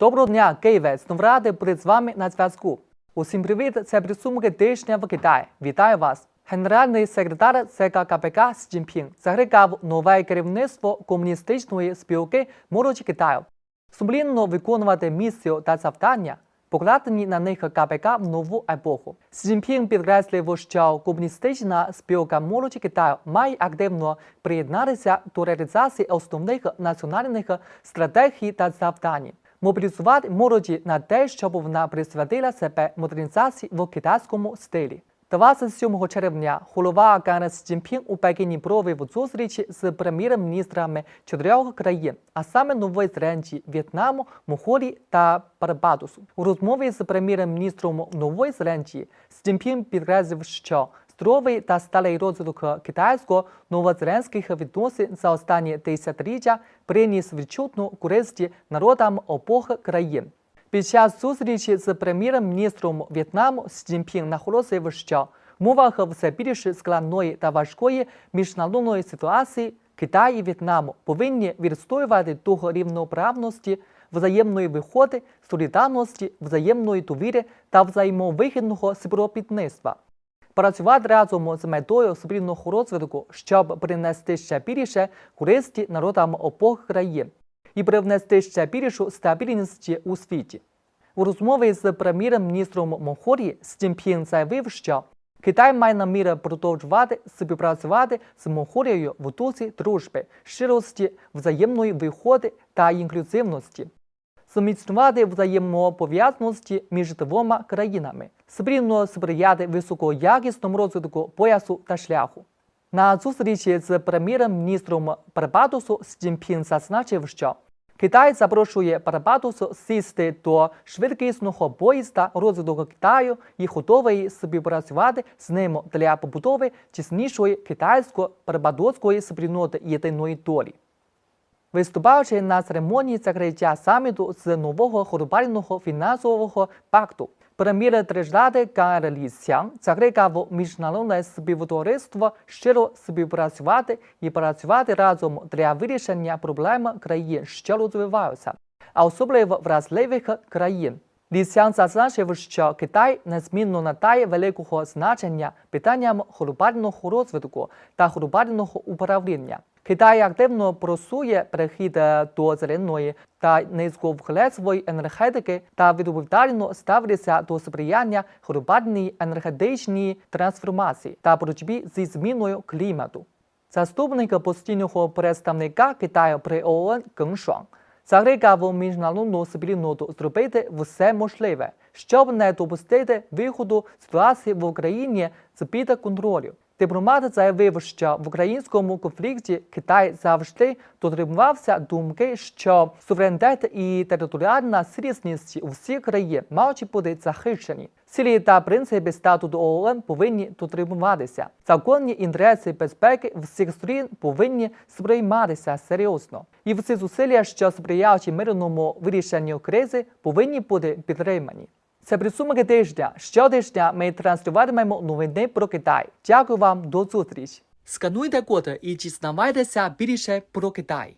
Доброго дня, Києве! Знову радий бути з вами на зв'язку. Усім привіт! Це підсумки тижня в Китаї. Вітаю вас! Генеральний секретар ЦК КПК Сі Цзіньпін закликав нове керівництво комуністичної спілки молоді Китаю сумлінно виконувати місію та завдання, покладені на них КПК в нову епоху. Сі Цзіньпін підкреслив, що комуністична спілка молоді Китаю має активно приєднатися до реалізації основних національних стратегій та завдань. Мобілізувати молоді на те, щоб вона присвятила себе модернізації в китайському стилі. 27 червня голова Сі Цзіньпін у Пекіні провів зустріч з прем'єр-міністрами чотирьох країн, а саме Нової Зеландії, В'єтнаму, Монголії та Барбадосу. У розмові з прем'єр-міністром Нової Зеландії Цзіньпін підкреслив, що здоровий та сталий розвиток китайсько-новозеландських відносин за останні десятиліття приніс відчутну користь народам обох країн. Під час зустрічі з прем'єр-міністром В'єтнаму Цзіньпін наголосив, що в умовах все більш складної та важкої міжнародної ситуації Китай і В'єтнам повинні відстоювати дух рівноправності, взаємної виходи, солідарності, взаємної довіри та взаємовигідного співробітництва. Працювати разом з метою спільного розвитку, щоб принести ще більше користі народам обох країн і привнести ще більшу стабільність у світі. У розмові з прем'єр-міністром Монголії Сі Цзіньпін заявив, що Китай має намір продовжувати співпрацювати з Монголією в дусі дружби, щирості, взаємної виходи та інклюзивності, зміцнювати взаємопов'язаності між двома країнами, спільно сприяти високоякісному розвитку поясу та шляху. На зустрічі з прем'єр-міністром Барбадосу Сі зазначив, що Китай запрошує Барбадос сісти до швидкісного поїзда розвитку Китаю і готовий співпрацювати з ним для побудови тіснішої китайсько-барбадоської спільноти єдиної долі. Виступаючи на церемонії закриття саміту з нового глобального фінансового пакту, прем'єр держави КНР Лі Сян закликав міжнародне співтовариство щиро співпрацювати і працювати разом для вирішення проблем країн, що розвиваються, а особливо вразливих країн. Лі Сян зазначив, що Китай незмінно надає великого значення питанням глобального розвитку та глобального управління. Китай активно просує перехід е, до зеленої та низьковуглецевої енергетики та відповідально ставиться до сприяння глобальній енергетичній трансформації та боротьбі зі зміною клімату. Заступник постійного представника Китаю при ООН Гeng Закликав міжнародну спільноту зробити все можливе, щоб не допустити виходу ситуації в Україні з під контролю. Дипломат заявив, що в українському конфлікті Китай завжди дотримувався думки, що суверенітет і територіальна цілісність усіх країн мають бути захищені. Цілі та принципи статуту ООН повинні дотримуватися. Законні інтереси безпеки всіх сторін повинні сприйматися серйозно. І всі зусилля, що сприяють мирному вирішенню кризи, повинні бути підтримані. Це підсумки тижня. Щотижня ми транслюватимемо новини про Китай. Дякую вам до зустрічі. Скануйте код і дізнавайтеся більше про Китай.